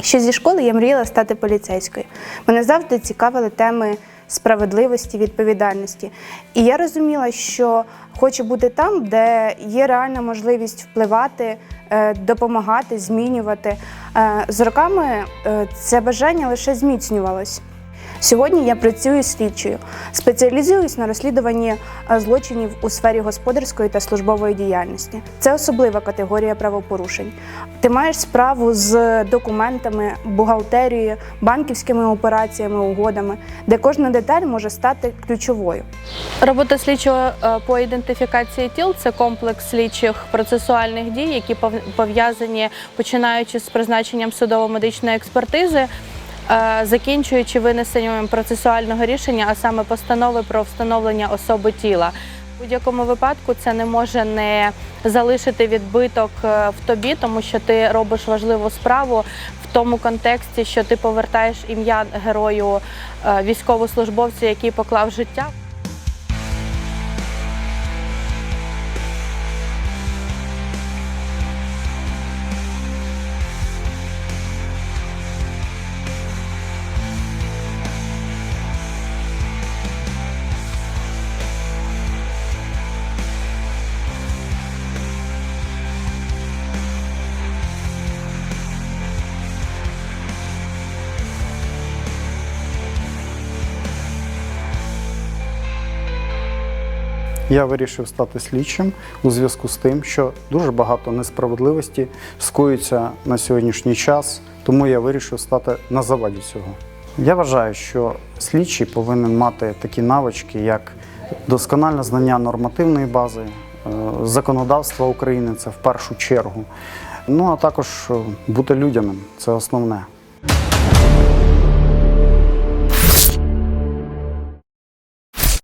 Ще зі школи я мріяла стати поліцейською. Мене завжди цікавили теми справедливості, відповідальності. І я розуміла, що хочу бути там, де є реальна можливість впливати, е, допомагати, змінювати. Е, З роками е, це бажання лише зміцнювалось. Сьогодні я працюю слідчою, спеціалізуюсь на розслідуванні е, злочинів у сфері господарської та службової діяльності. Це особлива категорія правопорушень. Ти маєш справу з документами, бухгалтерією, банківськими операціями, угодами, де кожна деталь може стати ключовою. Робота слідчого е, по ідентифікації тіл це комплекс слідчих процесуальних дій, які пов- пов'язані починаючи з призначенням судово-медичної експертизи, закінчуючи винесенням процесуального рішення, а саме постанови про встановлення особи тіла. У будь-якому випадку це не може не залишити відбиток е, в тобі, тому що ти робиш важливу справу в тому контексті, що ти повертаєш ім'я герою військовослужбовця, військовослужбовцю, який поклав життя. Я вирішив стати слідчим у зв'язку з тим, що дуже багато несправедливості скоюється на сьогоднішній час, тому я вирішив стати на заваді цього. Я вважаю, що слідчий повинен мати такі навички, як доскональне знання нормативної бази, е, законодавства України це в першу чергу. Ну а також е, бути людяним це основне.